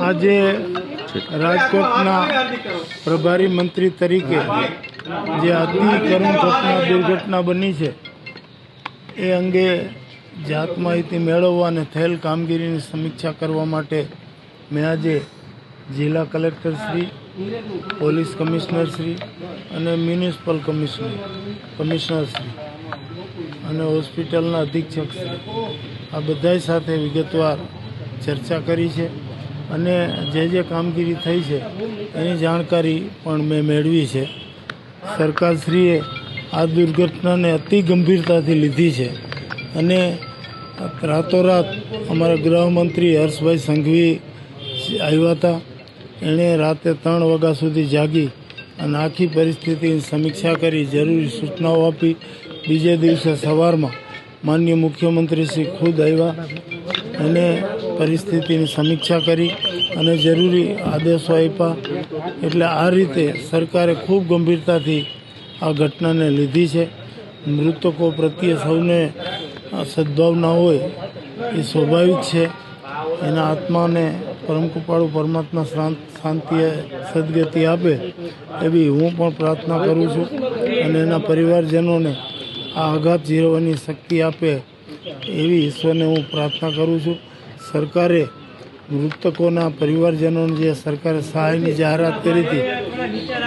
આજે રાજકોટના પ્રભારી મંત્રી તરીકે જે અતિ કરુણ ઘટના, દુર્ઘટના બની છે, એ અંગે જાત માહિતી મેળવવા અને થયેલ કામગીરીની સમીક્ષા કરવા માટે મેં આજે જિલ્લા collector Shri, police commissioner Shri અને મ્યુનિસિપલ કમિશનર કમિશનર શ્રી અને હોસ્પિટલના અધિક્ષક શ્રી આ બધા સાથે વિગતવાર ચર્ચા કરી છે. અને જે જે કામગીરી થઈ છે, એની જાણકારી પણ મેં મેળવી છે. સરકારશ્રીએ આ દુર્ઘટનાને અતિ ગંભીરતાથી લીધી છે. અને રાતોરાત અમારા ગૃહમંત્રી હર્ષભાઈ સંઘવી આવ્યા હતા. એણે રાતે ત્રણ વાગ્યા સુધી જાગી અને આખી પરિસ્થિતિની સમીક્ષા કરી, જરૂરી સૂચનાઓ આપી. બીજે દિવસે સવારમાં માનનીય મુખ્યમંત્રી શ્રી ખુદ આવ્યા અને પરિસ્થિતિની સમીક્ષા કરી અને જરૂરી આદેશો આપ્યા. એટલે આ રીતે સરકારે ખૂબ ગંભીરતાથી આ ઘટનાને લીધી છે. મૃતકો પ્રત્યે સૌને સદભાવના હોય એ સ્વાભાવિક છે. એના આત્માને પરમકૃપાળુ પરમાત્મા શાંત, શાંતિએ સદગતિ આપે એવી હું પણ પ્રાર્થના કરું છું. અને એના પરિવારજનોને આ આઘાત જીરવાની શક્તિ આપે એવી ઈશ્વરને હું પ્રાર્થના કરું છું. સરકારે મૃતકોના પરિવારજનોને જે સરકારે સહાયની જાહેરાત કરી હતી,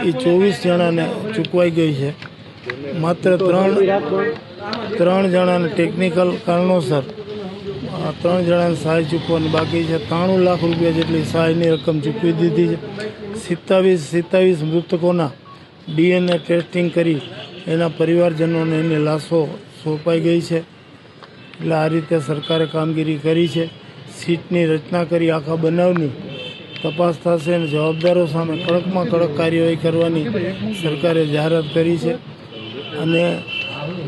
એ ચોવીસ જણાને ચૂકવાઈ ગઈ છે. માત્ર ત્રણ ત્રણ જણાને ટેકનિકલ કારણોસર ત્રણ જણાને સહાય ચૂકવવાની બાકી છે. ત્રાણું લાખ રૂપિયા જેટલી સહાયની રકમ ચૂકવી દીધી છે. સિત્તાવીસ સિત્તાવીસ મૃતકોના ડીએનએ ટેસ્ટિંગ કરી એના પરિવારજનોને એની લાશો સોંપાઈ ગઈ છે. એટલે આ રીતે સરકારે કામગીરી કરી છે. સીટની રચના કરી આખા બનાવની તપાસ થશે અને જવાબદારો સામે કડકમાં કડક કાર્યવાહી કરવાની સરકારે જાહેરાત કરી છે. અને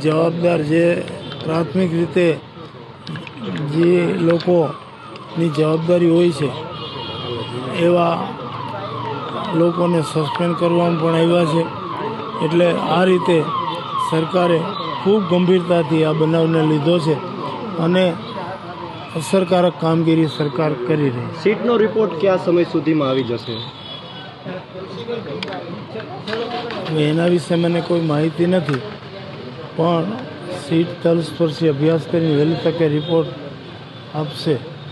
જવાબદાર જે પ્રાથમિક રીતે જે લોકોની જવાબદારી હોય છે, એવા લોકોને સસ્પેન્ડ કરવામાં પણ આવ્યા છે. એટલે આ રીતે સરકારે ખૂબ ગંભીરતાથી આ બનાવને લીધો છે. અને અસરકારક કામગીરી સરકાર કરી રહી છે. સીટનો રિપોર્ટ કયા સમય સુધીમાં આવી જશે? એના વિશે મને કોઈ માહિતી નથી પણ સીટ તલસ્પર્શી અભ્યાસ કરીને વહેલી તકે રિપોર્ટ આપશે.